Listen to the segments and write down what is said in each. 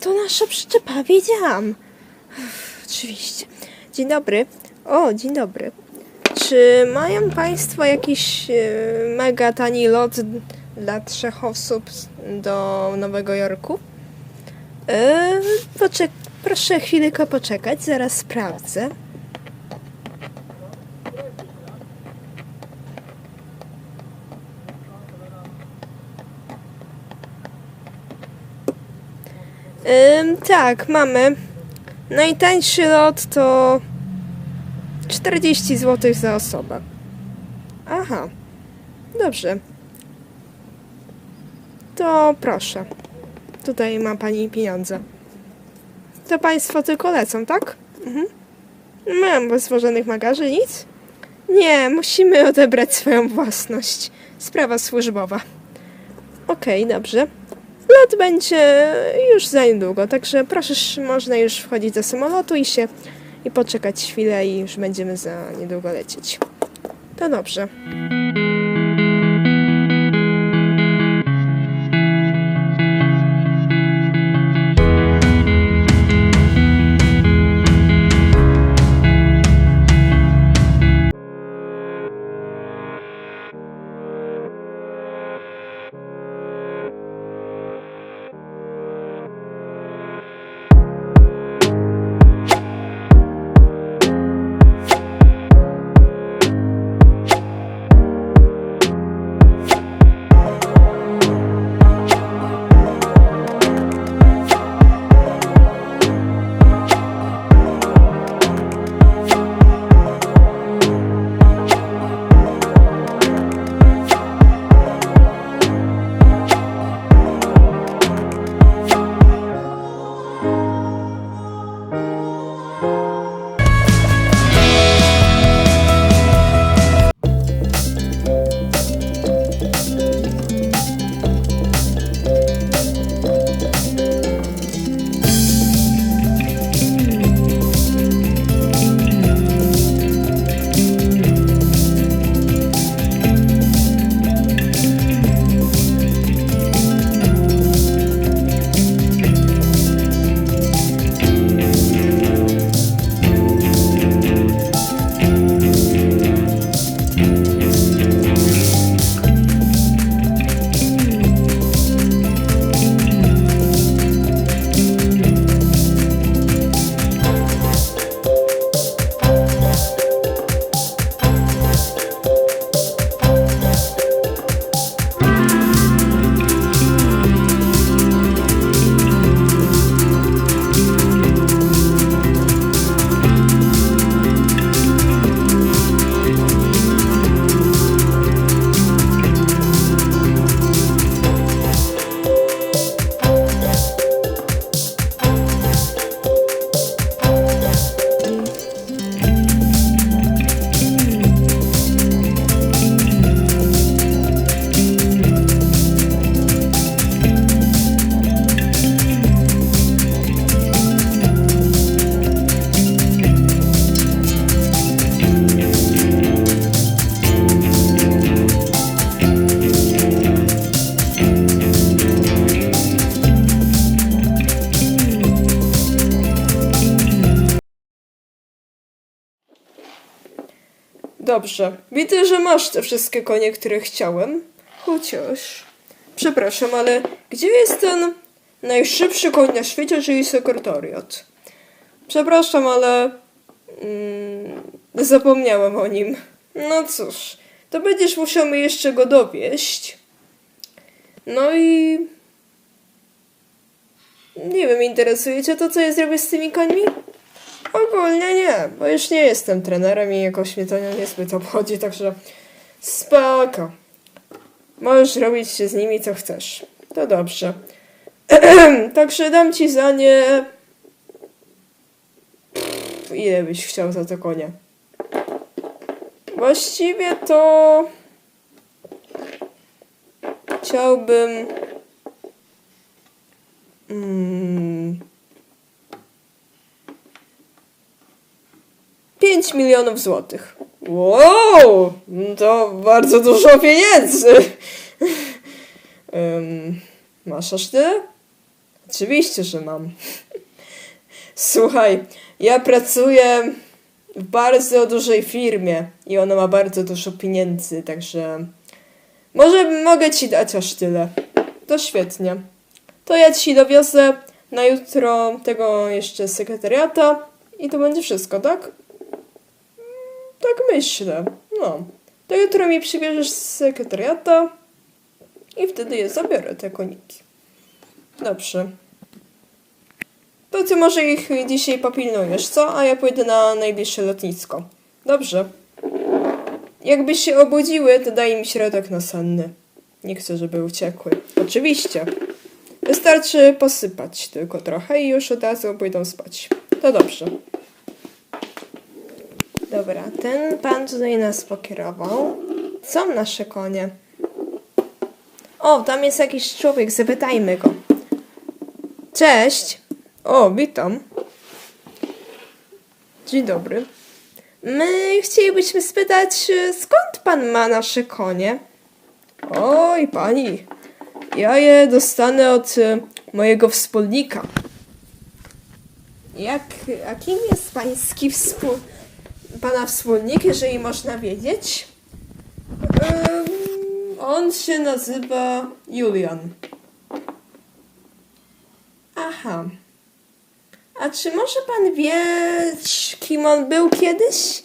to nasza przyczepa, wiedziałam. Uff, Oczywiście. Dzień dobry. O, dzień dobry. Czy mają Państwo jakiś e, mega tani lot dla trzech osób do Nowego Jorku? E, poczek- proszę chwilkę poczekać, zaraz sprawdzę. Tak, mamy. Najtańszy lot to 40 zł za osobę. Aha, dobrze. To proszę. Tutaj ma pani pieniądze. To państwo tylko lecą, tak? Mhm. Mam bez złożonych bagaży nic? Nie, musimy odebrać swoją własność. Sprawa służbowa. Okej, dobrze. Lot będzie już za niedługo, także proszę, sz- można już wchodzić do samolotu i się i poczekać chwilę i już będziemy za niedługo lecieć. To dobrze. Dobrze. Widzę, że masz te wszystkie konie, które chciałem. Chociaż. Przepraszam, ale gdzie jest ten najszybszy koń na świecie, czyli sekretariat? Przepraszam, ale. Mm, zapomniałem o nim. No cóż, to będziesz musiał mi jeszcze go dowieść. No i. Nie wiem, interesuje cię to, co ja zrobię z tymi końmi? Ogólnie nie, bo już nie jestem trenerem i jakoś mnie to nie- niezbyt obchodzi, także spoko. Możesz robić się z nimi co chcesz. To dobrze. także dam ci za nie... Pff, ile byś chciał za to konie? Właściwie to... Chciałbym... Mm... 5 milionów złotych. Wow, to bardzo dużo pieniędzy. Em, masz aż tyle? Oczywiście, że mam. Słuchaj, ja pracuję w bardzo dużej firmie i ona ma bardzo dużo pieniędzy, także może mogę ci dać aż tyle. To świetnie. To ja ci dowiozę na jutro tego jeszcze sekretariata i to będzie wszystko, tak? Tak myślę. No. To jutro mi przybierzesz z sekretariata i wtedy je zabiorę, te koniki. Dobrze. To ty może ich dzisiaj popilnujesz, co? A ja pójdę na najbliższe lotnisko. Dobrze. Jakby się obudziły, to daj im środek nasenny. Nie chcę, żeby uciekły. Oczywiście. Wystarczy posypać tylko trochę i już od razu pójdą spać. To dobrze. Dobra, ten pan tutaj nas pokierował. Są nasze konie. O, tam jest jakiś człowiek, zapytajmy go. Cześć. O, witam. Dzień dobry. My chcielibyśmy spytać, skąd pan ma nasze konie? Oj, pani. Ja je dostanę od y, mojego wspólnika. Jak, a kim jest pański współ... Pana wspólnik, jeżeli można wiedzieć? Ym, on się nazywa Julian. Aha. A czy może pan wiedzieć, kim on był kiedyś?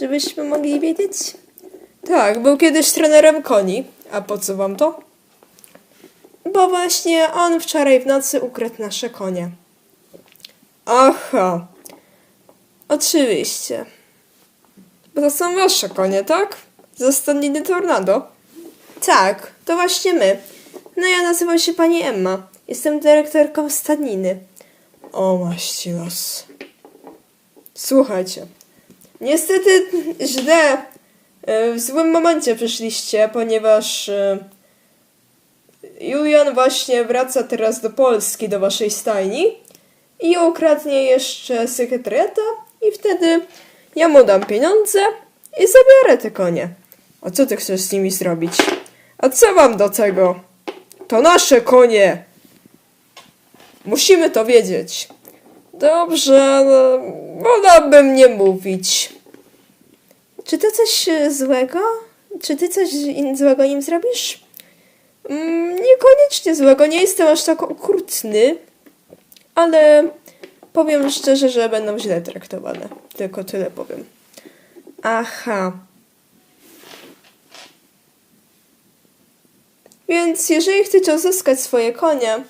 Żebyśmy mogli wiedzieć? Tak, był kiedyś trenerem koni. A po co wam to? Bo właśnie on wczoraj w nocy ukradł nasze konie. Aha. Oczywiście. Bo to są wasze konie, tak? Ze stadniny Tornado? Tak, to właśnie my. No ja nazywam się pani Emma. Jestem dyrektorką stadniny. O maści los. Słuchajcie. Niestety źle, e, w złym momencie przyszliście, ponieważ e, Julian właśnie wraca teraz do Polski, do waszej stajni i ukradnie jeszcze sekretariata i wtedy ja mu dam pieniądze i zabiorę te konie. A co ty chcesz z nimi zrobić? A co wam do tego? To nasze konie! Musimy to wiedzieć. Dobrze, no, wolałbym nie mówić. Czy to coś e, złego? Czy ty coś złego nim zrobisz? Mm, niekoniecznie złego, nie jestem aż tak okrutny, ale powiem szczerze, że będą źle traktowane. Tylko tyle powiem. Aha. Więc jeżeli chcecie uzyskać swoje konie,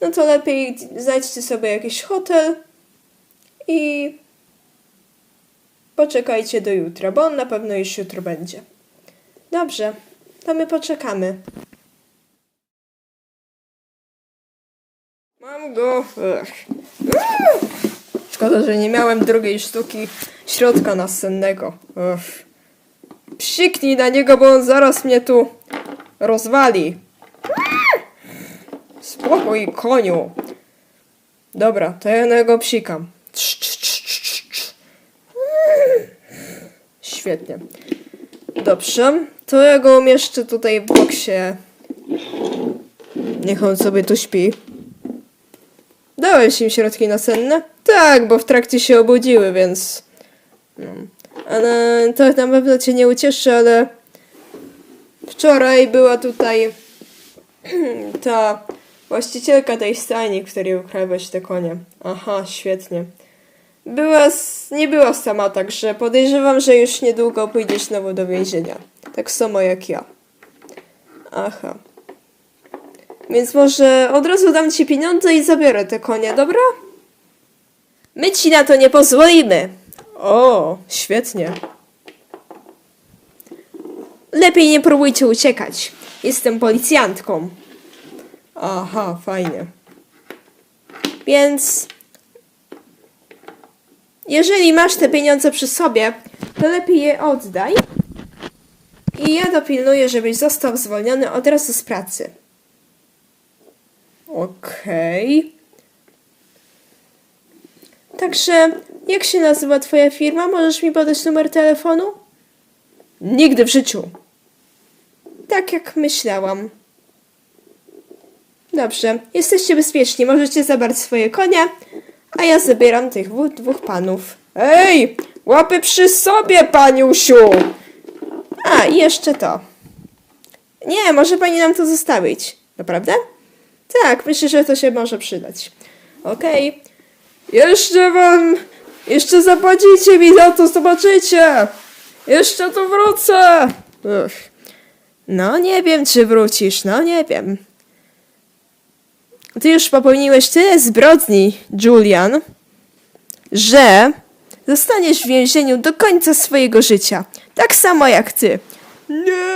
no to lepiej znajdźcie sobie jakiś hotel i poczekajcie do jutra, bo on na pewno już jutro będzie. Dobrze, to my poczekamy. Mam go. Szkoda, że nie miałem drugiej sztuki środka nasennego. Ech. Psiknij na niego, bo on zaraz mnie tu rozwali. Spokój, koniu. Dobra, to ja go psikam. Cz, cz, cz. Świetnie. Dobrze, to ja go umieszczę tutaj w boksie. Niech on sobie tu śpi. Dałeś im środki nasenne? Tak, bo w trakcie się obudziły, więc... No. Ale to na pewno cię nie ucieszy, ale... Wczoraj była tutaj ta właścicielka tej stajni, której ukradłeś te konie. Aha, świetnie. Była, s- nie była sama, także podejrzewam, że już niedługo pójdziesz znowu do więzienia. Tak samo jak ja. Aha. Więc może od razu dam ci pieniądze i zabiorę te konie, dobra? My ci na to nie pozwolimy. O, świetnie. Lepiej nie próbujcie uciekać. Jestem policjantką. Aha, fajnie. Więc jeżeli masz te pieniądze przy sobie, to lepiej je oddaj. I ja dopilnuję, żebyś został zwolniony od razu z pracy. Okej. Także, jak się nazywa twoja firma? Możesz mi podać numer telefonu? Nigdy w życiu. Tak jak myślałam. Dobrze, jesteście bezpieczni, możecie zabrać swoje konie, a ja zabieram tych dwóch, panów. Ej! Łapy przy sobie, paniusiu! A, i jeszcze to. Nie, może pani nam to zostawić. Naprawdę? Tak, myślę, że to się może przydać. Okej. Jeszcze wam... Jeszcze zapłacicie mi za to, zobaczycie! Jeszcze tu wrócę! Uff. No, nie wiem, czy wrócisz, no nie wiem. Ty już popełniłeś tyle zbrodni, Julian, że zostaniesz w więzieniu do końca swojego życia. Tak samo jak ty. Nie!